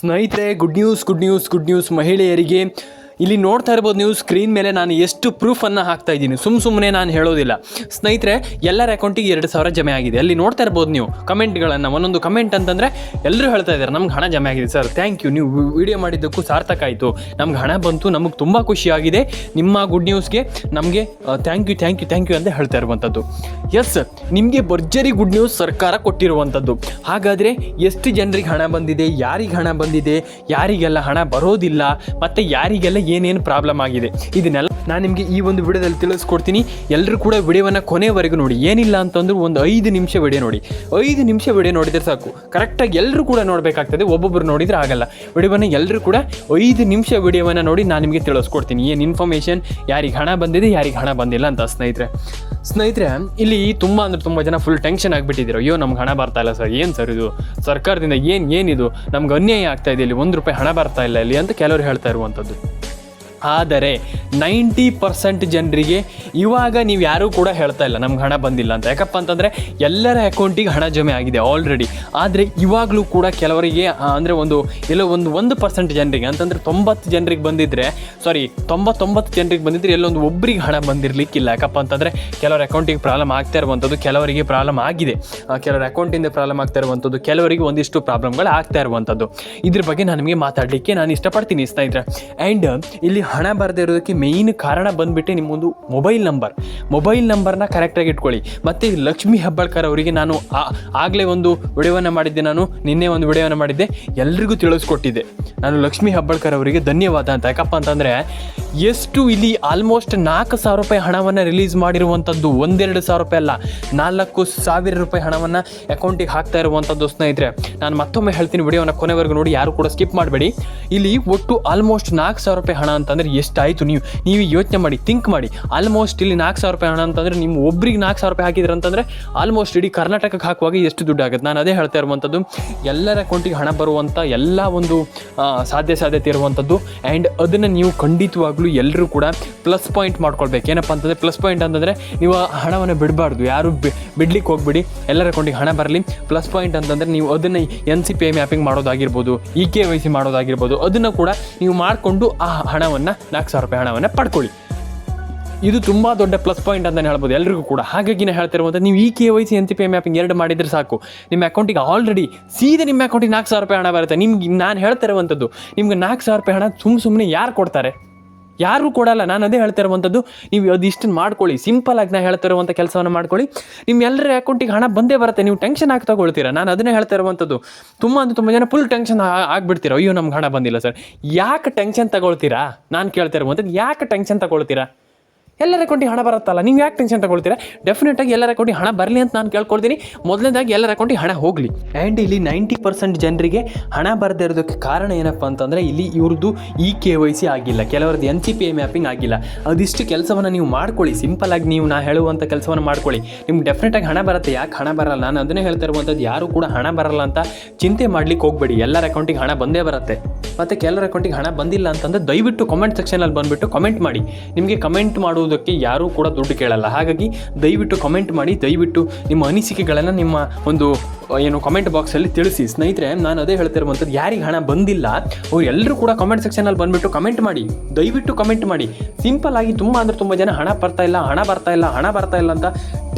ಸ್ನೇಹಿತರೆ good news good news good news ಮಹಿಳೆಯರಿಗೆ. ಇಲ್ಲಿ ನೋಡ್ತಾ ಇರ್ಬೋದು ನೀವು ಸ್ಕ್ರೀನ್ ಮೇಲೆ ನಾನು ಎಷ್ಟು ಪ್ರೂಫನ್ನು ಹಾಕ್ತಾ ಇದ್ದೀನಿ. ಸುಮ್ಮ ಸುಮ್ಮನೆ ನಾನು ಹೇಳೋದಿಲ್ಲ. ಸ್ನೇಹಿತರೆ, ಎಲ್ಲರ ಅಕೌಂಟಿಗೆ ಎರಡು ಸಾವಿರ ಜಮೆ ಆಗಿದೆ. ಅಲ್ಲಿ ನೋಡ್ತಾ ಇರ್ಬೋದು ನೀವು ಕಮೆಂಟ್ಗಳನ್ನು ಒಂದೊಂದು ಕಮೆಂಟ್ ಅಂತಂದರೆ ಎಲ್ಲರೂ ಹೇಳ್ತಾ ಇದ್ದಾರೆ, ನಮ್ಗೆ ಹಣ ಜಮೆ ಆಗಿದೆ ಸರ್ ಥ್ಯಾಂಕ್ ಯು ನೀವು ವಿಡಿಯೋ ಮಾಡಿದ್ದಕ್ಕೂ ಸಾರ್ಥಕ ಆಯಿತು. ನಮ್ಗೆ ಹಣ ಬಂತು, ನಮಗೆ ತುಂಬ ಖುಷಿಯಾಗಿದೆ ನಿಮ್ಮ ಗುಡ್ ನ್ಯೂಸ್ಗೆ ನಮಗೆ thank you thank you thank you ಅಂತ ಹೇಳ್ತಾ ಇರುವಂಥದ್ದು ಎಸ್ ನಿಮಗೆ ಭರ್ಜರಿ ಗುಡ್ ನ್ಯೂಸ್ ಸರ್ಕಾರ ಕೊಟ್ಟಿರುವಂಥದ್ದು ಹಾಗಾದರೆ ಎಷ್ಟು ಜನರಿಗೆ ಹಣ ಬಂದಿದೆ, ಯಾರಿಗೆ ಹಣ ಬಂದಿದೆ, ಯಾರಿಗೆಲ್ಲ ಹಣ ಬರೋದಿಲ್ಲ, ಮತ್ತು ಯಾರಿಗೆಲ್ಲ ಏನೇನು ಪ್ರಾಬ್ಲಮ್ ಆಗಿದೆ. ಇದನ್ನೆಲ್ಲ ನಾನು ನಿಮಗೆ ಈ ಒಂದು ವಿಡಿಯೋದಲ್ಲಿ ತಿಳಿಸ್ಕೊಡ್ತೀನಿ. ಎಲ್ಲರೂ ಕೂಡ ವಿಡಿಯೋವನ್ನು ಕೊನೆವರೆಗೂ ನೋಡಿ. ಏನಿಲ್ಲ ಅಂತಂದ್ರೆ ಒಂದು ಐದು ನಿಮಿಷ ವಿಡಿಯೋ ನೋಡಿ. ಐದು ನಿಮಿಷ ವಿಡಿಯೋ ನೋಡಿದರೆ ಸಾಕು. ಕರೆಕ್ಟಾಗಿ ಎಲ್ಲರೂ ಕೂಡ ನೋಡಬೇಕಾಗ್ತದೆ. ಒಬ್ಬೊಬ್ಬರು ನೋಡಿದರೆ ಆಗಲ್ಲ. ವಿಡಿಯೋವನ್ನು ಎಲ್ಲರೂ ಕೂಡ ಐದು ನಿಮಿಷ ವಿಡಿಯೋವನ್ನು ನೋಡಿ ನಾನು ನಿಮಗೆ ತಿಳಿಸ್ಕೊಡ್ತೀನಿ. ಏನು ಇನ್ಫಾರ್ಮೇಷನ್ ಯಾರಿಗೆ ಹಣ ಬಂದಿದೆ, ಯಾರಿಗೆ ಹಣ ಬಂದಿಲ್ಲ ಅಂತ ಸ್ನೇಹಿತರೆ. ಸ್ನೇಹಿತರೆ, ಇಲ್ಲಿ ತುಂಬ ಅಂದರೆ ತುಂಬ ಜನ ಫುಲ್ ಟೆನ್ಷನ್ ಆಗಿಬಿಟ್ಟಿದ್ದೀರೋ. ಅಯ್ಯೋ, ನಮ್ಗೆ ಹಣ ಬರ್ತಾ ಇಲ್ಲ ಸರ್. ಏನು ಸರ್ ಇದು? ಸರ್ಕಾರದಿಂದ ಏನು, ಏನಿದು? ನಮ್ಗೆ ಅನ್ಯಾಯ ಆಗ್ತಾ ಇದೆ ಇಲ್ಲಿ. ಒಂದು ರೂಪಾಯಿ ಹಣ ಬರ್ತಾ ಇಲ್ಲ ಇಲ್ಲಿ ಅಂತ ಕೆಲವರು ಹೇಳ್ತಾ ಇರುವಂಥದ್ದು ಆದರೆ ನೈಂಟಿ ಪರ್ಸೆಂಟ್ ಜನರಿಗೆ ಇವಾಗ ನೀವು ಯಾರೂ ಕೂಡ ಹೇಳ್ತಾ ಇಲ್ಲ, ನಮ್ಗೆ ಹಣ ಬಂದಿಲ್ಲ ಅಂತ. ಯಾಕಪ್ಪ ಅಂತಂದರೆ ಎಲ್ಲರ ಅಕೌಂಟಿಗೆ ಹಣ ಜಮೆ ಆಗಿದೆ ಆಲ್ರೆಡಿ ಆದರೆ ಇವಾಗಲೂ ಕೂಡ ಕೆಲವರಿಗೆ ಅಂದರೆ ಒಂದು ಎಲ್ಲೋ ಒಂದು ಒಂದು ಪರ್ಸೆಂಟ್ ಜನರಿಗೆ, ಅಂತಂದರೆ ತೊಂಬತ್ತು ಜನರಿಗೆ ಬಂದಿದ್ದರೆ ಸಾರಿ ತೊಂಬತ್ತೊಂಬತ್ತು ಜನರಿಗೆ ಬಂದಿದ್ದರೆ ಎಲ್ಲೊಂದು ಒಬ್ಬರಿಗೆ ಹಣ ಬಂದಿರಲಿಕ್ಕಿಲ್ಲ. ಯಾಕಪ್ಪ ಅಂತಂದರೆ ಕೆಲವರ ಅಕೌಂಟಿಗೆ ಪ್ರಾಬ್ಲಮ್ ಆಗ್ತಾ ಇರುವಂಥದ್ದು ಕೆಲವರಿಗೆ ಪ್ರಾಬ್ಲಮ್ ಆಗಿದೆ. ಕೆಲವರ ಅಕೌಂಟಿಂದ ಪ್ರಾಬ್ಲಮ್ ಆಗ್ತಾ ಇರುವಂಥದ್ದು ಕೆಲವರಿಗೆ ಒಂದಿಷ್ಟು ಪ್ರಾಬ್ಲಮ್ಗಳು ಆಗ್ತಾ ಇರುವಂಥದ್ದು. ಇದ್ರ ಬಗ್ಗೆ ನಾನು ನಿಮಗೆ ಮಾತಾಡಲಿಕ್ಕೆ ನಾನು ಇಷ್ಟಪಡ್ತೀನಿ ಸ್ನೇಹಿತರೆ. ಆ್ಯಂಡ್ ಇಲ್ಲಿ ಹಣ ಬರದೇ ಇರೋದಕ್ಕೆ ಮೇಯ್ನ್ ಕಾರಣ ಬಂದುಬಿಟ್ಟು ನಿಮ್ಮೊಂದು ಮೊಬೈಲ್ ನಂಬರ್ ಮೊಬೈಲ್ ನಂಬರ್ನ ಕರೆಕ್ಟಾಗಿ ಇಟ್ಕೊಳ್ಳಿ. ಮತ್ತು ಲಕ್ಷ್ಮಿ ಹೆಬ್ಬಾಳ್ಕರ್ ಅವರಿಗೆ ನಾನು ಆಗಲೇ ಒಂದು ವಿಡಿಯೋವನ್ನು ಮಾಡಿದ್ದೆ ನಾನು. ನಿನ್ನೆ ಒಂದು ವಿಡಿಯೋವನ್ನು ಮಾಡಿದ್ದೆ. ಎಲ್ರಿಗೂ ತಿಳಿಸ್ಕೊಟ್ಟಿದ್ದೆ. ನಾನು ಲಕ್ಷ್ಮಿ ಹೆಬ್ಬಾಳ್ಕರ್ ಅವರಿಗೆ ಧನ್ಯವಾದ ಅಂತ. ಯಾಕಪ್ಪ ಅಂತಂದರೆ, ಎಷ್ಟು ಇಲ್ಲಿ ಆಲ್ಮೋಸ್ಟ್ ನಾಲ್ಕು ಸಾವಿರ ರೂಪಾಯಿ ಹಣವನ್ನು ರಿಲೀಸ್ ಮಾಡಿರುವಂಥದ್ದು ಒಂದೆರಡು ಸಾವಿರ ರೂಪಾಯಿ ಅಲ್ಲ. ನಾಲ್ಕು ಸಾವಿರ ರೂಪಾಯಿ ಹಣವನ್ನು ಅಕೌಂಟಿಗೆ ಹಾಕ್ತಾ ಇರುವಂಥದ್ದು ಸ್ನೇಹಿತರೆ, ನಾನು ಮತ್ತೊಮ್ಮೆ ಹೇಳ್ತೀನಿ ವಿಡಿಯೋನ ಕೊನೆವರೆಗೂ ನೋಡಿ, ಯಾರು ಕೂಡ ಸ್ಕಿಪ್ ಮಾಡಬೇಡಿ. ಇಲ್ಲಿ ಒಟ್ಟು ಆಲ್ಮೋಸ್ಟ್ ನಾಲ್ಕು ಸಾವಿರ ರೂಪಾಯಿ ಹಣ ಅಂತಂದರೆ ಎಷ್ಟಾಯಿತು ನೀವು? ನೀವು ಯೋಚನೆ ಮಾಡಿ ಥಿಂಕ್ ಮಾಡಿ. ಆಲ್ಮೋಸ್ಟ್ ಇಲ್ಲಿ ನಾಲ್ಕು ಸಾವಿರ ರೂಪಾಯಿ ಹಣ ಅಂತಂದರೆ ನಿಮ್ಮ ಒಬ್ರಿಗೆ ನಾಲ್ಕು ಸಾವಿರ ರೂಪಾಯಿ ಹಾಕಿದ್ರೆ ಅಂತಂದರೆ ಆಲ್ಮೋಸ್ಟ್ ಇಡೀ ಕರ್ನಾಟಕಕ್ಕೆ ಹಾಕುವಾಗ ಎಷ್ಟು ದುಡ್ಡು ಆಗುತ್ತೆ? ನಾನು ಅದೇ ಹೇಳ್ತಾ ಇರುವಂಥದ್ದು, ಎಲ್ಲರ ಅಕೌಂಟಿಗೆ ಹಣ ಬರುವಂಥ ಎಲ್ಲ ಒಂದು ಸಾಧ್ಯ ಸಾಧ್ಯತೆ ಇರುವಂಥದ್ದು ಆ್ಯಂಡ್ ಅದನ್ನು ನೀವು ಖಂಡಿತವಾಗ್ಲೂ ಎಲ್ಲರೂ ಕೂಡ ಪ್ಲಸ್ ಪಾಯಿಂಟ್ ಮಾಡ್ಕೊಳ್ಬೇಕು. ಏನಪ್ಪ ಅಂತಂದರೆ ಪ್ಲಸ್ ಪಾಯಿಂಟ್ ಅಂತಂದರೆ ನೀವು ಹಣವನ್ನು ಬಿಡಬಾರ್ದು. ಯಾರು ಬಿಡ್ಲಿಕ್ಕೆ ಹೋಗ್ಬಿಡಿ. ಎಲ್ಲರ ಅಕೌಂಟಿಗೆ ಹಣ ಬರಲಿ. ಪ್ಲಸ್ ಪಾಯಿಂಟ್ ಅಂತಂದರೆ ನೀವು ಅದನ್ನು N C P I mapping ಮಾಡೋದಾಗಿರ್ಬೋದು ಇ ಕೆ ವೈ ಸಿ ಮಾಡೋದಾಗಿರ್ಬೋದು, ಅದನ್ನು ಕೂಡ ನೀವು ಮಾಡಿಕೊಂಡು ಆ ಹಣವನ್ನು ನಾಲ್ಕು ಸಾವಿರ ರೂಪಾಯಿ ಹಣವನ್ನು ಪಡ್ಕೊಳ್ಳಿ. ಇದು ತುಂಬ ದೊಡ್ಡ ಪ್ಲಸ್ ಪಾಯಿಂಟ್ ಅಂತಲೇ ಹೇಳ್ಬೋದು. ಎಲ್ರಿಗೂ ಕೂಡ. ಹಾಗಾಗಿ ನಾನು ಹೇಳ್ತಿರುವಂಥ ನೀವು E K Y C N C P mapping ಎರಡು ಮಾಡಿದರೆ ಸಾಕು. ನಿಮ್ಮ ಅಕೌಂಟಿಗೆ ಆಲ್ರೆಡಿ ಸೀದಾ ನಿಮ್ಮ ಅಕೌಂಟಿಗೆ ನಾಲ್ಕು ಸಾವಿರ ರೂಪಾಯಿ ಹಣ ಬರುತ್ತೆ. ನಿಮ್ಗೆ ನಾನು ಹೇಳ್ತಿರುವಂಥದ್ದು ನಿಮ್ಗೆ ನಾಲ್ಕು ಸಾವಿರ ರೂಪಾಯಿ ಹಣ ಸುಮ್ಮ ಸುಮ್ಮನೆ ಯಾರು ಕೊಡ್ತಾರೆ? ಯಾರೂ ಕೊಡಲ್ಲ. ನಾನು ಅದೇ ಹೇಳ್ತಾ ಇರುವಂಥದ್ದು ನೀವು ಅದಿಷ್ಟನ್ನು ಮಾಡ್ಕೊಳ್ಳಿ. ಸಿಂಪಲ್ ಆಗಿ ನಾನು ಹೇಳ್ತಾ ಇರುವಂಥ ಕೆಲಸವನ್ನು ಮಾಡ್ಕೊಳ್ಳಿ. ನಿಮ್ಮ ಎಲ್ಲರ ಅಕೌಂಟಿಗೆ ಹಣ ಬಂದೇ ಬರುತ್ತೆ. ನೀವು ಟೆನ್ಷನ್ ಆಗಿ ತಗೊಳ್ತೀರಾ? ನಾನು ಅದನ್ನೇ ಹೇಳ್ತಾ ಇರುವಂಥದ್ದು ತುಂಬ ಅಂದರೆ ತುಂಬ ಜನ ಫುಲ್ ಟೆನ್ಷನ್ ಆಗ್ಬಿಡ್ತೀರಾ? ಅಯ್ಯೋ, ನಮ್ಗೆ ಹಣ ಬಂದಿಲ್ಲ ಸರ್. ಯಾಕೆ ಟೆನ್ಷನ್ ತಗೊಳ್ತೀರಾ? ನಾನು ಕೇಳ್ತಾ ಇರುವಂಥದ್ದು ಯಾಕೆ ಟೆನ್ಷನ್ ತಗೊಳ್ತೀರಾ? ಎಲ್ಲರ ಅಕೌಂಟಿಗೆ ಹಣ ಬರುತ್ತಲ್ಲ? ನೀವು ಯಾಕೆ ಟೆನ್ಷನ್ ತಗೊಳ್ತೀರಾ? ಡೆಫಿನೆಟಾಗಿ ಎಲ್ಲರ ಅಕೌಂಟಿಗೆ ಹಣ ಬರಲಿ ಅಂತ ನಾನು ಕೇಳ್ಕೊಳ್ತೀನಿ. ಮೊದಲನೇದಾಗಿ ಎಲ್ಲರ ಅಕೌಂಟಿಗೆ ಹಣ ಹೋಗಲಿ. ಆ್ಯಂಡ್ ಇಲ್ಲಿ ನೈಂಟಿ ಪರ್ಸೆಂಟ್ ಜನರಿಗೆ ಹಣ ಬರದೇ ಇರೋದಕ್ಕೆ ಕಾರಣ ಏನಪ್ಪ ಅಂತಂದರೆ ಇಲ್ಲಿ ಇವ್ರದ್ದು ಇ ಕೆ ವೈ ಸಿ ಆಗಿಲ್ಲ. ಕೆಲವರದ್ದು N C P A mapping ಆಗಿಲ್ಲ. ಅದಿಷ್ಟು ಕೆಲಸವನ್ನು ನೀವು ಮಾಡ್ಕೊಳ್ಳಿ. ಸಿಂಪಲ್ ಆಗಿ ನೀವು ನಾ ಹೇಳುವಂಥ ಕೆಲಸವನ್ನು ಮಾಡ್ಕೊಳ್ಳಿ. ನಿಮ್ಗೆ ಡೆಫಿನೆಟಾಗಿ ಹಣ ಬರುತ್ತೆ. ಯಾಕೆ ಹಣ ಬರಲ್ಲ? ನಾನು ಅದನ್ನೇ ಹೇಳ್ತಾ ಇರುವಂಥದ್ದು, ಯಾರು ಕೂಡ ಹಣ ಬರಲ್ಲ ಅಂತ ಚಿಂತೆ ಮಾಡ್ಲಿಕ್ಕೆ ಹೋಗಬೇಡಿ. ಎಲ್ಲರ ಅಕೌಂಟಿಗೆ ಹಣ ಬಂದೇ ಬರುತ್ತೆ. ಮತ್ತು ಕೆಲವರ ಅಕೌಂಟಿಗೆ ಹಣ ಬಂದಿಲ್ಲ ಅಂತಂದರೆ ದಯವಿಟ್ಟು ಕಮೆಂಟ್ ಸೆಕ್ಷನಲ್ಲಿ ಬಂದುಬಿಟ್ಟು ಕಮೆಂಟ್ ಮಾಡಿ. ನಿಮಗೆ ಕಮೆಂಟ್ ಮಾಡುವುದಕ್ಕೆ ಯಾರೂ ಕೂಡ ದುಡ್ಡು ಕೇಳಲ್ಲ. ಹಾಗಾಗಿ ದಯವಿಟ್ಟು ಕಮೆಂಟ್ ಮಾಡಿ, ದಯವಿಟ್ಟು ನಿಮ್ಮ ಅನಿಸಿಕೆಗಳನ್ನು ನಿಮ್ಮ ಒಂದು ಏನು ಕಮೆಂಟ್ ಬಾಕ್ಸಲ್ಲಿ ತಿಳಿಸಿ. ಸ್ನೇಹಿತರೆ, ನಾನು ಅದೇ ಹೇಳ್ತಿರುವಂಥದ್ದು, ಯಾರಿಗೆ ಹಣ ಬಂದಿಲ್ಲ ಅವ್ರು ಎಲ್ಲರೂ ಕೂಡ ಕಮೆಂಟ್ ಸೆಕ್ಷನಲ್ಲಿ ಬಂದುಬಿಟ್ಟು ಕಮೆಂಟ್ ಮಾಡಿ. ದಯವಿಟ್ಟು ಕಮೆಂಟ್ ಮಾಡಿ. ಸಿಂಪಲ್ ಆಗಿ ತುಂಬ ಅಂದರೆ ತುಂಬ ಜನ ಹಣ ಬರ್ತಾ ಇಲ್ಲ, ಹಣ ಬರ್ತಾ ಇಲ್ಲ, ಹಣ ಬರ್ತಾ ಇಲ್ಲ ಅಂತ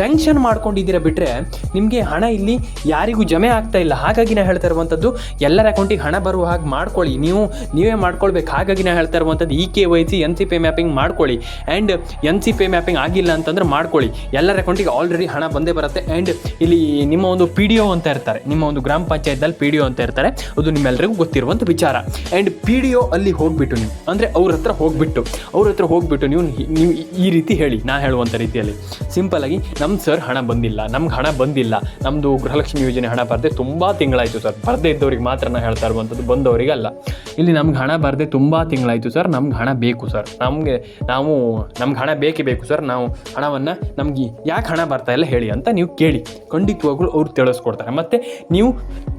ಟೆನ್ಷನ್ ಮಾಡ್ಕೊಂಡಿದ್ದೀರ ಬಿಟ್ಟರೆ ನಿಮಗೆ ಹಣ ಇಲ್ಲಿ ಯಾರಿಗೂ ಜಮೆ ಆಗ್ತಾ ಇಲ್ಲ. ಹಾಗಾಗಿ ನಾ ಹೇಳ್ತಾ ಇರುವಂಥದ್ದು, ಎಲ್ಲರ ಅಕೌಂಟಿಗೆ ಹಣ ಬರುವ ಹಾಗೆ ಮಾಡ್ಕೊಳ್ಳಿ. ನೀವು, ನೀವೇ ಮಾಡ್ಕೊಳ್ಬೇಕು. ಹಾಗಾಗಿ ನಾ ಹೇಳ್ತಾ ಇರುವಂಥದ್ದು E K Y C, N C P mapping ಮಾಡ್ಕೊಳ್ಳಿ. And N C P mapping ಆಗಿಲ್ಲ ಅಂತಂದ್ರೆ ಮಾಡ್ಕೊಳ್ಳಿ. ಎಲ್ಲರ ಅಕೌಂಟಿಗೆ ಆಲ್ರೆಡಿ ಹಣ ಬಂದೇ ಬರುತ್ತೆ. ಆ್ಯಂಡ್ ಇಲ್ಲಿ ನಿಮ್ಮ ಒಂದು ಪಿ ಡಿ ಒ ಅಂತ ಇರ್ತಾರೆ, ನಿಮ್ಮ ಒಂದು ಗ್ರಾಮ ಪಂಚಾಯತ್ದಲ್ಲಿ ಪಿ ಡಿ ಒ ಅಂತ ಇರ್ತಾರೆ, ಅದು ನಿಮ್ಮೆಲ್ಲರಿಗೂ ಗೊತ್ತಿರುವಂಥ ವಿಚಾರ. ಆ್ಯಂಡ್ ಪಿ ಡಿ ಒ ಅಲ್ಲಿ ಹೋಗ್ಬಿಟ್ಟು ನೀವು, ಅಂದರೆ ಅವ್ರ ಹತ್ರ ಹೋಗ್ಬಿಟ್ಟು, ಅವ್ರ ಹತ್ರ ಹೋಗ್ಬಿಟ್ಟು ನೀವು ನೀವು ಈ ರೀತಿ ಹೇಳಿ, ನಾ ಹೇಳುವಂಥ ರೀತಿಯಲ್ಲಿ. ಸಿಂಪಲ್ ಆಗಿ ನಮ್ಮ ಸರ್ ಹಣ ಬಂದಿಲ್ಲ, ನಮ್ಗೆ ಹಣ ಬಂದಿಲ್ಲ. ನಮ್ಮದು ಗೃಹಲಕ್ಷ್ಮಿ ಯೋಜನೆ ಹಣ ಬರದೆ ತುಂಬ ತಿಂಗಳಾಯಿತು ಸರ್. ಬರದೆ ಇದ್ದವ್ರಿಗೆ ಮಾತ್ರ ನಾ ಹೇಳ್ತಾ ಇರುವಂಥದ್ದು ಬಂದವರಿಗೆ ಅಲ್ಲ ಇಲ್ಲಿ ನಮ್ಗೆ ಹಣ ಬರದೆ ತುಂಬ ತಿಂಗಳಾಯಿತು ಸರ್. ನಮ್ಗೆ ಹಣ ಬೇಕು ಸರ್. ನಮಗೆ ನಾವು, ನಮ್ಗೆ ಹಣ ಬೇಕೇ ಬೇಕು ಸರ್. ನಾವು ಹಣವನ್ನು ನಮಗೆ ಯಾಕೆ ಹಣ ಬರ್ತಾ ಇಲ್ಲ ಹೇಳಿ ಅಂತ ನೀವು ಕೇಳಿ. ಖಂಡಿತವಾಗ್ಲೂ ಅವ್ರು ತಿಳಿಸ್ಕೊಡ್ತಾರೆ. ಮತ್ತು ನೀವು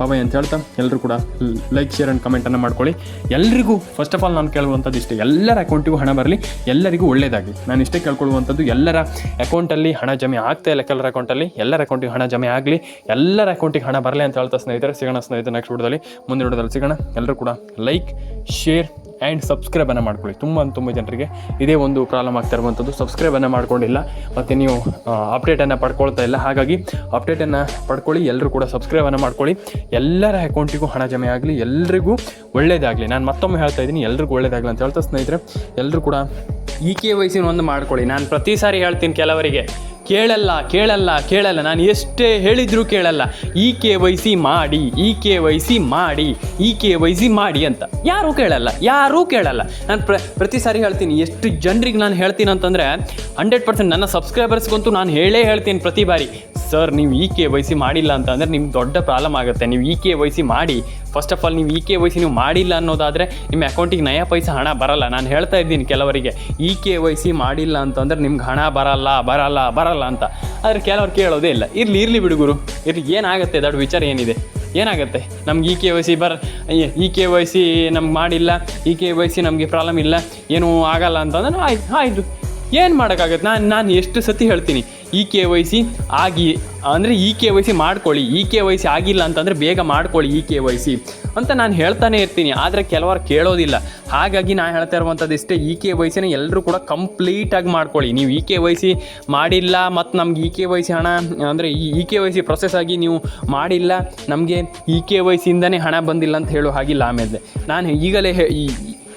ಬಾಬಾಯ್ ಅಂತ ಹೇಳ್ತಾ ಎಲ್ಲರೂ ಕೂಡ ಲೈಕ್ ಶೇರ್ ಆ್ಯಂಡ್ ಕಮೆಂಟನ್ನು ಮಾಡ್ಕೊಳ್ಳಿ. ಎಲ್ಲರಿಗೂ ಫಸ್ಟ್ ಆಫ್ ಆಲ್ ನಾನು ಕೇಳುವಂಥದ್ದು ಇಷ್ಟೇ. ಎಲ್ಲರ ಅಕೌಂಟಿಗೂ ಹಣ ಬರಲಿ, ಎಲ್ಲರಿಗೂ ಒಳ್ಳೆಯದಾಗಿ ನಾನು ಇಷ್ಟೇ ಕೇಳ್ಕೊಳ್ಳುವಂಥದ್ದು ಎಲ್ಲರ ಅಕೌಂಟಲ್ಲಿ ಹಣ ಜಮೆ ಆಗ್ತಾ ಇಲ್ಲ ಕೆಲವರ ಅಕೌಂಟಲ್ಲಿ ಎಲ್ಲರ ಅಕೌಂಟಿಗೆ ಹಣ ಜಮೆ ಆಗಲಿ. ಎಲ್ಲರ ಅಕೌಂಟಿಗೆ ಹಣ ಬರಲಿ ಅಂತ ಹೇಳ್ತಾ ಸ್ನೇಹಿತರೆ, ಸಿಗೋಣ ಸ್ನೇಹಿತರೆ ನೆಕ್ಸ್ಟ್ ವಿಡಿಯೋದಲ್ಲಿ. ಮುಂದಿನ ವಿಡಿಯೋದಲ್ಲಿ ಸಿಗೋಣ. ಎಲ್ಲರೂ ಕೂಡ ಲೈಕ್ ಶೇರ್ ಆ್ಯಂಡ್ ಸಬ್ಸ್ಕ್ರೈಬನ್ನು ಮಾಡ್ಕೊಳ್ಳಿ. ತುಂಬ ತುಂಬ ಜನರಿಗೆ ಇದೇ ಒಂದು ಪ್ರಾಬ್ಲಮ್ ಆಗ್ತಾ ಇರುವಂಥದ್ದು ಸಬ್ಸ್ಕ್ರೈಬನ್ನು ಮಾಡ್ಕೊಂಡಿಲ್ಲ. ಮತ್ತು ನೀವು ಅಪ್ಡೇಟನ್ನು ಪಡ್ಕೊಳ್ತಾ ಇಲ್ಲ. ಹಾಗಾಗಿ ಅಪ್ಡೇಟನ್ನು ಪಡ್ಕೊಳ್ಳಿ ಎಲ್ಲರೂ ಕೂಡ ಸಬ್ಸ್ಕ್ರೈಬನ್ನು ಮಾಡ್ಕೊಳ್ಳಿ. ಎಲ್ಲರ ಅಕೌಂಟಿಗೂ ಹಣ ಜಮೆ ಆಗಲಿ, ಎಲ್ರಿಗೂ ಒಳ್ಳೇದಾಗಲಿ. ನಾನು ಮತ್ತೊಮ್ಮೆ ಹೇಳ್ತಾ ಇದ್ದೀನಿ, ಎಲ್ರಿಗೂ ಒಳ್ಳೇದಾಗಲಿ ಅಂತ ಹೇಳ್ತಾ ಸ್ನೇಹಿತರೆ ಎಲ್ಲರೂ ಕೂಡ ಈ ಕೆ ವಯಸ್ಸಿನ ಒಂದು ಮಾಡ್ಕೊಳ್ಳಿ. ನಾನು ಪ್ರತಿ ಸಾರಿ ಹೇಳ್ತೀನಿ ಕೆಲವರಿಗೆ. ಕೇಳಲ್ಲ ಕೇಳಲ್ಲ ಕೇಳಲ್ಲ. ನಾನು ಎಷ್ಟೇ ಹೇಳಿದರೂ ಕೇಳಲ್ಲ. ಈ ಕೆ ವೈ ಸಿ ಮಾಡಿ, ಈ ಕೆ ವೈ ಸಿ ಮಾಡಿ, ಈ ಕೆ ವೈ ಸಿ ಮಾಡಿ ಅಂತ. ಯಾರೂ ಕೇಳಲ್ಲ ಯಾರೂ ಕೇಳಲ್ಲ. ನಾನು ಪ್ರ, ಪ್ರತಿ ಸಾರಿ ಹೇಳ್ತೀನಿ, ಎಷ್ಟು ಜನರಿಗೆ ನಾನು ಹೇಳ್ತೀನಿ ಅಂತಂದರೆ, ಹಂಡ್ರೆಡ್ ಪರ್ಸೆಂಟ್ ನನ್ನ ಸಬ್ಸ್ಕ್ರೈಬರ್ಸ್ಗಂತೂ ನಾನು ಹೇಳೇ ಹೇಳ್ತೀನಿ ಪ್ರತಿ ಬಾರಿ. ಸರ್, ನೀವು ಇ ಕೆ ವೈ ಸಿ ಮಾಡಿಲ್ಲ ಅಂತಂದರೆ ನಿಮ್ಗೆ ದೊಡ್ಡ ಪ್ರಾಬ್ಲಮ್ ಆಗುತ್ತೆ. ನೀವು ಇ ಕೆ ವೈ ಸಿ ಮಾಡಿ ಫಸ್ಟ್ ಆಫ್ ಆಲ್ ನೀವು ಇ ಕೆ ವೈ ಸಿ ನೀವು ಮಾಡಿಲ್ಲ ಅನ್ನೋದಾದರೆ ನಿಮ್ಮ ಅಕೌಂಟಿಗೆ ನಯಾ ಪೈಸೆ ಹಣ ಬರಲ್ಲ. ನಾನು ಹೇಳ್ತಾ ಇದ್ದೀನಿ ಕೆಲವರಿಗೆ ಇ ಕೆ ವೈ ಸಿ ಮಾಡಿಲ್ಲ ಅಂತಂದರೆ ನಿಮ್ಗೆ ಹಣ ಬರಲ್ಲ ಬರಲ್ಲ ಬರಲ್ಲ ಅಂತ. ಆದರೆ ಕೆಲವ್ರು ಕೇಳೋದೇ ಇಲ್ಲ. ಇರಲಿ ಇರಲಿ ಬಿಡುಗುರು ಇರಲಿ, ಏನಾಗುತ್ತೆ? ದೊಡ್ಡ ವಿಚಾರ ಏನಿದೆ? ಏನಾಗುತ್ತೆ? ನಮ್ಗೆ ಇ ಕೆ ವೈ ಸಿ ಬರ ಇ ಕೆ ವೈ ಸಿ ನಮ್ಗೆ ಮಾಡಿಲ್ಲ ಇ ಕೆ ವೈ ಸಿ ನಮಗೆ ಪ್ರಾಬ್ಲಮ್ ಇಲ್ಲ, ಏನೂ ಆಗಲ್ಲ ಅಂತಂದ್ರೆ ಆಯ್ತು, ಆಯಿತು. ಏನು ಮಾಡೋಕ್ಕಾಗತ್ತೆ? ನಾನು ನಾನು ಎಷ್ಟು ಸತಿ ಹೇಳ್ತೀನಿ ಇ ಕೆ ವೈ ಸಿ ಆಗಿ, ಅಂದರೆ ಇ ಕೆ ವೈ ಸಿ ಮಾಡ್ಕೊಳ್ಳಿ ಇ ಕೆ ವೈ ಸಿ ಆಗಿಲ್ಲ ಅಂತಂದರೆ ಬೇಗ ಮಾಡ್ಕೊಳ್ಳಿ ಇ ಕೆ ವೈ ಸಿ ಅಂತ ನಾನು ಹೇಳ್ತಾನೆ ಇರ್ತೀನಿ, ಆದರೆ ಕೆಲವರು ಕೇಳೋದಿಲ್ಲ. ಹಾಗಾಗಿ ನಾನು ಹೇಳ್ತಾ ಇರುವಂಥದ್ದು ಇಷ್ಟೇ ಇ ಕೆ ವೈ ಸಿನ ಎಲ್ಲರೂ ಕೂಡ ಕಂಪ್ಲೀಟಾಗಿ ಮಾಡ್ಕೊಳ್ಳಿ. ನೀವು ಇ ಕೆ ವೈ ಸಿ ಮಾಡಿಲ್ಲ ಮತ್ತು ನಮ್ಗೆ ಇ ಕೆ ವೈ ಸಿ ಹಣ, ಅಂದರೆ ಈ E K Y C process ಆಗಿ ನೀವು ಮಾಡಿಲ್ಲ, ನಮಗೆ ಇ ಕೆ ವೈ ಸಿಯಿಂದನೇ ಹಣ ಬಂದಿಲ್ಲ ಅಂತ ಹೇಳೋ ಹಾಗಿಲ್ಲ ಆಮೇಲೆ. ನಾನು ಈಗಲೇ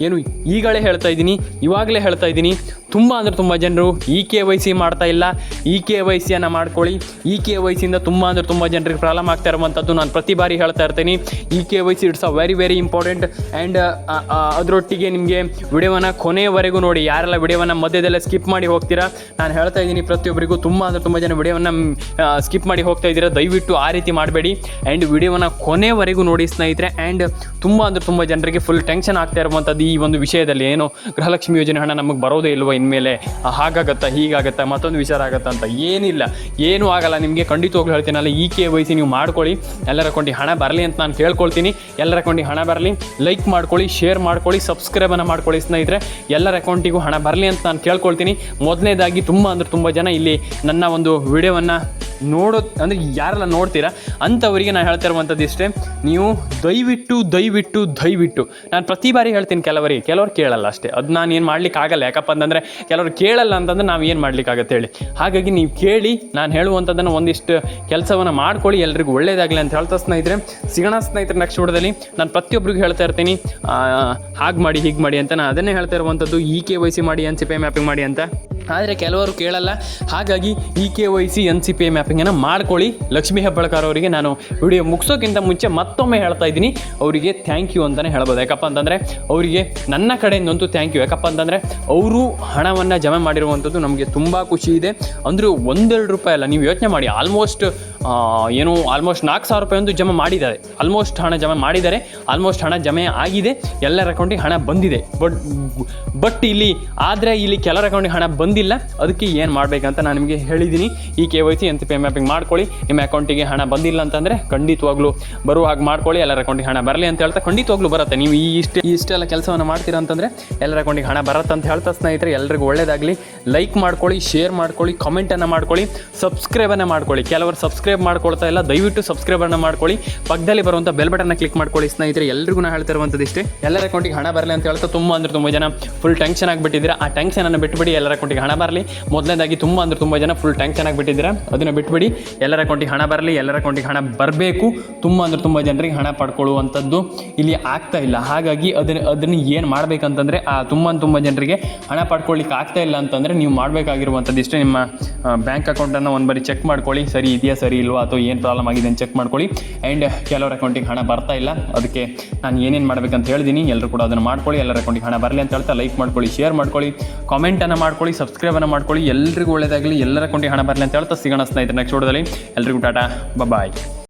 ಏನು ಈಗಲೇ ಹೇಳ್ತಾ ಇದ್ದೀನಿ, ಇವಾಗಲೇ ಹೇಳ್ತಾ ಇದ್ದೀನಿ ತುಂಬ ಅಂದರೆ ತುಂಬ ಜನರು ಇ ಕೆ ವೈ ಸಿ ಮಾಡ್ತಾ ಇಲ್ಲ. ಇ ಕೆ ವೈ ಸಿಯನ್ನು ಮಾಡ್ಕೊಳ್ಳಿ. ಇ ಕೆ ವೈ ಸಿಯಿಂದ ತುಂಬ ಅಂದರೆ ತುಂಬ ಜನರಿಗೆ ಪ್ರಾಬ್ಲಮ್ ಆಗ್ತಾ ಇರುವಂಥದ್ದು ನಾನು ಪ್ರತಿ ಬಾರಿ ಹೇಳ್ತಾ ಇರ್ತೀನಿ. E K Y C it's a very very important and ಅದರೊಟ್ಟಿಗೆ ನಿಮಗೆ ವಿಡಿಯೋವನ್ನು ಕೊನೆಯವರೆಗೂ ನೋಡಿ. ಯಾರೆಲ್ಲ ವಿಡಿಯೋವನ್ನು ಮಧ್ಯದಲ್ಲೇ ಸ್ಕಿಪ್ ಮಾಡಿ ಹೋಗ್ತೀರಾ? ನಾನು ಹೇಳ್ತಾ ಇದ್ದೀನಿ ಪ್ರತಿಯೊಬ್ಬರಿಗೂ ತುಂಬ ಅಂದರೆ ತುಂಬ ಜನ ವಿಡಿಯೋವನ್ನು ಸ್ಕಿಪ್ ಮಾಡಿ ಹೋಗ್ತಾ ಇದ್ದೀರಾ? ದಯವಿಟ್ಟು ಆ ರೀತಿ ಮಾಡಬೇಡಿ. ಆ್ಯಂಡ್ ವಿಡಿಯೋವನ್ನು ಕೊನೆವರೆಗೂ ನೋಡಿ ಸ್ನೇಹಿತರೆ. ಆ್ಯಂಡ್ ತುಂಬ ಅಂದರೆ ತುಂಬ ಜನರಿಗೆ ಫುಲ್ ಟೆನ್ಷನ್ ಆಗ್ತಾ ಇರುವಂಥದ್ದು ಈ ಒಂದು ವಿಷಯದಲ್ಲಿ ಏನು ಗೃಹಲಕ್ಷ್ಮಿ ಯೋಜನೆ ಹಣ ನಮಗೆ ಬರೋದೇ ಇಲ್ವ ಇನ್ಮೇಲೆ ಹಾಗಾಗತ್ತಾ, ಹೀಗಾಗತ್ತಾ, ಮತ್ತೊಂದು ವಿಚಾರ ಆಗತ್ತಾ ಅಂತ ಏನಿಲ್ಲ. ಏನೂ ಆಗಲ್ಲ, ನಿಮಗೆ ಖಂಡಿತವಾಗ್ಲೂ ಹೇಳ್ತೀನಲ್ಲ ಈ ಕೆ ವೈ ನೀವು ಮಾಡ್ಕೊಳ್ಳಿ. ಎಲ್ಲರ ಅಕೌಂಟಿಗೆ ಹಣ ಬರಲಿ ಅಂತ ನಾನು ಕೇಳ್ಕೊಳ್ತೀನಿ. ಎಲ್ಲರ ಅಕೌಂಟಿಗೆ ಹಣ ಬರಲಿ, ಲೈಕ್ ಮಾಡ್ಕೊಳ್ಳಿ, ಶೇರ್ ಮಾಡ್ಕೊಳ್ಳಿ ಸಬ್ಸ್ಕ್ರೈಬನ್ನು ಮಾಡ್ಕೊಳ್ಳಿ ಸ್ನೇಹಿತರೆ. ಎಲ್ಲರ ಅಕೌಂಟಿಗೂ ಹಣ ಬರಲಿ ಅಂತ ನಾನು ಕೇಳ್ಕೊಳ್ತೀನಿ. ಮೊದಲನೇದಾಗಿ ತುಂಬ ಅಂದರೆ ತುಂಬ ಜನ ಇಲ್ಲಿ ನನ್ನ ಒಂದು ವಿಡಿಯೋವನ್ನು ನೋಡೋ, ಅಂದರೆ ಯಾರೆಲ್ಲ ನೋಡ್ತೀರಾ, ಅಂಥವರಿಗೆ ನಾನು ಹೇಳ್ತಾ ಇರುವಂಥದ್ದು ಇಷ್ಟೇ. ನೀವು ದಯವಿಟ್ಟು ದಯವಿಟ್ಟು ದಯವಿಟ್ಟು. ನಾನು ಪ್ರತಿ ಬಾರಿ ಹೇಳ್ತೀನಿ ಕೆಲವರಿಗೆ. ಕೆಲವ್ರು ಕೇಳಲ್ಲ ಅಷ್ಟೇ. ಅದು ನಾನು ಏನು ಮಾಡ್ಲಿಕ್ಕೆ ಆಗಲ್ಲ. ಯಾಕಪ್ಪ ಅಂತಂದರೆ, ಕೆಲವ್ರು ಕೇಳಲ್ಲ ಅಂತಂದ್ರೆ ನಾವು ಏನು ಮಾಡ್ಲಿಕ್ಕಾಗತ್ತೆ ಹೇಳಿ. ಹಾಗಾಗಿ ನೀವು ಕೇಳಿ, ನಾನು ಹೇಳುವಂಥದ್ದನ್ನು ಒಂದಿಷ್ಟು ಕೆಲಸವನ್ನು ಮಾಡ್ಕೊಳ್ಳಿ, ಎಲ್ರಿಗೂ ಒಳ್ಳೇದಾಗಲಿ ಅಂತ ಹೇಳ್ತಾ ಸ್ನೇಹಿತರೆ. ಸಿಗೋಣ ಸ್ನೇಹಿತರೆ ನೆಕ್ಸ್ಟ್ ವಿಡಿಯೋದಲ್ಲಿ. ನಾನು ಪ್ರತಿಯೊಬ್ಬರಿಗೂ ಹೇಳ್ತಾ ಇರ್ತೀನಿ. ಹಾಗೆ ಮಾಡಿ, ಹೀಗೆ ಮಾಡಿ ಅಂತ ನಾನು ಅದನ್ನೇ ಹೇಳ್ತಾ ಇರುವಂಥದ್ದು. ಈ ಕೆ ವೈ ಸಿ ಮಾಡಿ, ಎನ್ ಸಿ ಪೇ ಮ್ಯಾಪಿಂಗ್ ಮಾಡಿ ಅಂತ. ಆದರೆ ಕೆಲವರು ಕೇಳಲ್ಲ. ಹಾಗಾಗಿ E K Y C N C P ಮ್ಯಾಪಿಂಗನ್ನು ಮಾಡ್ಕೊಳ್ಳಿ. ಲಕ್ಷ್ಮೀ ಹೆಬ್ಬಳ್ಕರ್ ಅವರಿಗೆ ನಾನು ವಿಡಿಯೋ ಮುಗಿಸೋಕ್ಕಿಂತ ಮುಂಚೆ ಮತ್ತೊಮ್ಮೆ ಹೇಳ್ತಾ ಇದ್ದೀನಿ. ಅವರಿಗೆ ಥ್ಯಾಂಕ್ ಯು ಅಂತಲೇ ಹೇಳ್ಬೋದು. ಯಾಕಪ್ಪ ಅಂತಂದರೆ ಅವರಿಗೆ ನನ್ನ ಕಡೆಯಿಂದಂತೂ ಥ್ಯಾಂಕ್ ಯು ಯಾಕಪ್ಪ ಅಂತಂದರೆ ಅವರು ಹಣವನ್ನು ಜಮೆ ಮಾಡಿರುವಂಥದ್ದು ನಮಗೆ ತುಂಬ ಖುಷಿ ಇದೆ. ಅಂದರೂ ಒಂದೆರಡು ರೂಪಾಯಿ ಅಲ್ಲ, ನೀವು ಯೋಚನೆ ಮಾಡಿ. ಆಲ್ಮೋಸ್ಟ್ ಏನು ಆಲ್ಮೋಸ್ಟ್ ನಾಲ್ಕು ಸಾವಿರ ರೂಪಾಯಿ ಒಂದು ಜಮಾ ಮಾಡಿದ್ದಾರೆ. ಆಲ್ಮೋಸ್ಟ್ ಹಣ ಜಮಾ ಮಾಡಿದ್ದಾರೆ. ಆಲ್ಮೋಸ್ಟ್ ಹಣ ಜಮೆ ಆಗಿದೆ. ಎಲ್ಲರ ಅಕೌಂಟಿಗೆ ಹಣ ಬಂದಿದೆ. ಬಟ್ ಬಟ್ ಇಲ್ಲಿ, ಆದರೆ ಇಲ್ಲಿ ಕೆಲವರ ಅಕೌಂಟಿಗೆ ಹಣ ಬಂದಿಲ್ಲ. ಅದಕ್ಕೆ ಏನು ಮಾಡಬೇಕಂತ ನಾನು ನಿಮಗೆ ಹೇಳಿದ್ದೀನಿ ಈ ಕೆ ವೈ ಸಿ ಎಂತ ಪೇ ಮ್ಯಾಪಿಂಗ್ ಮಾಡ್ಕೊಳ್ಳಿ. ನಿಮ್ಮ ಅಕೌಂಟಿಗೆ ಹಣ ಬಂದಿಲ್ಲ ಅಂತಂದರೆ ಖಂಡಿತವಾಗ್ಲೂ ಬರುವ ಹಾಗೆ ಮಾಡ್ಕೊಳ್ಳಿ. ಎಲ್ಲರ ಅಕೌಂಟಿಗೆ ಹಣ ಬರಲಿ ಅಂತ ಹೇಳ್ತಾ ಖಂಡಿತವಾಗ್ಲೂ ಬರುತ್ತೆ. ನೀವು ಈ ಇಷ್ಟು ಇಷ್ಟೆಲ್ಲ ಕೆಲಸವನ್ನು ಮಾಡ್ತೀರಾ ಅಂತಂದರೆ ಎಲ್ಲರ ಅಕೌಂಟಿಗೆ ಹಣ ಬರುತ್ತೆ ಅಂತ ಹೇಳ್ತಾ ಸ್ನೇಹಿತರೆ ಎಲ್ಲರಿಗೂ ಒಳ್ಳೇದಾಗಲಿ. ಲೈಕ್ ಮಾಡ್ಕೊಳ್ಳಿ ಶೇರ್ ಮಾಡ್ಕೊಳ್ಳಿ ಕಾಮೆಂಟನ್ನು ಮಾಡ್ಕೊಳ್ಳಿ ಸಬ್ಸ್ಕ್ರೈಬನ್ನು ಮಾಡ್ಕೊಳ್ಳಿ. ಕೆಲವರು ಸಬ್ಸ್ಕ್ರೈಬ್ ಮಾಡ್ಕೊಳ್ತಾ ಇಲ್ಲ, ದಯವಿಟ್ಟು ಸಬ್ಸ್ಕ್ರೈಬನ್ನು ಮಾಡ್ಕೊಳ್ಳಿ. ಪಕ್ಕದಲ್ಲಿ ಬರುವಂಥ ಬೆಲ್ ಬಟನ್ನ ಕ್ಲಿಕ್ ಮಾಡ್ಕೊಳ್ಳಿ ಸ್ನೇಹಿತರೆ, ಎಲ್ರಿಗೂ ಹೇಳ್ತಿರುವಂಥದ್ದು ಇಷ್ಟೇ. ಎಲ್ಲರ ಅಕೌಂಟಿಗೆ ಹಣ ಬರಲಿ ಅಂತ ಹೇಳ್ತಾ ತುಂಬ ಅಂದ್ರೆ ತುಂಬ ಜನ ಫುಲ್ ಟೆನ್ಷನ್ ಆಗಿಬಿಟ್ಟಿದ್ದೀರಾ? ಆ ಟೆನ್ಷನ್ ಟೆನ್ಷನನ್ನು ಬಿಟ್ಬಿಡಿ, ಎಲ್ಲರ ಅಕೌಂಟಿಗೆ ಹಣ ಬರಲಿ. ಮೊದಲನೇದಾಗಿ ತುಂಬ ಅಂದ್ರೆ ತುಂಬ ಜನ ಫುಲ್ ಟೆನ್ಷನ್ ಆಗಿಬಿಟ್ಟಿದ್ದೀರಾ? ಅದನ್ನು ಬಿಟ್ಬಿಡಿ. ಎಲ್ಲರ ಅಕೌಂಟಿಗೆ ಹಣ ಬರಲಿ, ಎಲ್ಲರ ಅಕೌಂಟಿಗೆ ಹಣ ಬರಬೇಕು. ತುಂಬ ಅಂದ್ರೆ ತುಂಬ ಜನರಿಗೆ ಹಣ ಪಡ್ಕೊಳ್ಳುವಂಥದ್ದು ಇಲ್ಲಿ ಆಗ್ತಾ ಇಲ್ಲ. ಹಾಗಾಗಿ ಅದನ್ನು ಅದನ್ನು ಏನು ಮಾಡಬೇಕಂತಂದರೆ, ಆ ತುಂಬ ತುಂಬ ಜನರಿಗೆ ಹಣ ಪಡ್ಕೊಳ್ಳಿಕ್ಕೆ ಆಗ್ತಾ ಇಲ್ಲ ಅಂತಂದರೆ ನೀವು ಮಾಡಬೇಕಾಗಿರುವಂಥದ್ದು ಇಷ್ಟೇ. ನಿಮ್ಮ ಬ್ಯಾಂಕ್ ಅಕೌಂಟನ್ನು ಒಂದು ಬಾರಿ ಚೆಕ್ ಮಾಡ್ಕೊಳ್ಳಿ. ಸರಿ ಇದೆಯಾ, ಸರಿ ಇಲ್ವಾ ಅಥವಾ ಏನು ಪ್ರಾಬ್ಲಮ್ ಆಗಿದೆ ಅಂತ ಚೆಕ್ ಮಾಡ್ಕೊಳ್ಳಿ. ಆ್ಯಂಡ್ ಕೆಲವರ ಅಕೌಂಟಿಗೆ ಹಣ ಬರ್ತಾ ಇಲ್ಲ. ಅದಕ್ಕೆ ನಾನು ಏನೇನು ಮಾಡಬೇಕಂತ ಹೇಳಿದ್ದೀನಿ ಎಲ್ಲರೂ ಕೂಡ ಅದನ್ನು ಮಾಡ್ಕೊಳ್ಳಿ. ಎಲ್ಲರ ಅಕೌಂಟಿಗೆ ಹಣ ಬರಲಿ ಅಂತ ಹೇಳ್ತಾ ಲೈಕ್ ಮಾಡ್ಕೊಳ್ಳಿ ಶೇರ್ ಮಾಡ್ಕೊಳ್ಳಿ ಕಾಮೆಂಟನ್ನು ಮಾಡ್ಕೊಳ್ಳಿ ಸಬ್ಸ್ಕ್ರೈಬನ್ನು ಮಾಡ್ಕೊಳ್ಳಿ. ಎಲ್ರಿಗೂ ಒಳ್ಳೆಯದಾಗಲಿ ಎಲ್ಲರ ಅಕೌಂಟಿಗೆ ಹಣ ಬರಲಿ ಅಂತ ಹೇಳ್ತಾ ಸಿಗೋಣ ಸ್ನೇಹಿತರೆ ನೆಕ್ಸ್ಟ್ ವಿಡಿಯೋದಲ್ಲಿ. ಎಲ್ರಿಗೂ ಟಾಟಾ ಬಾಯ್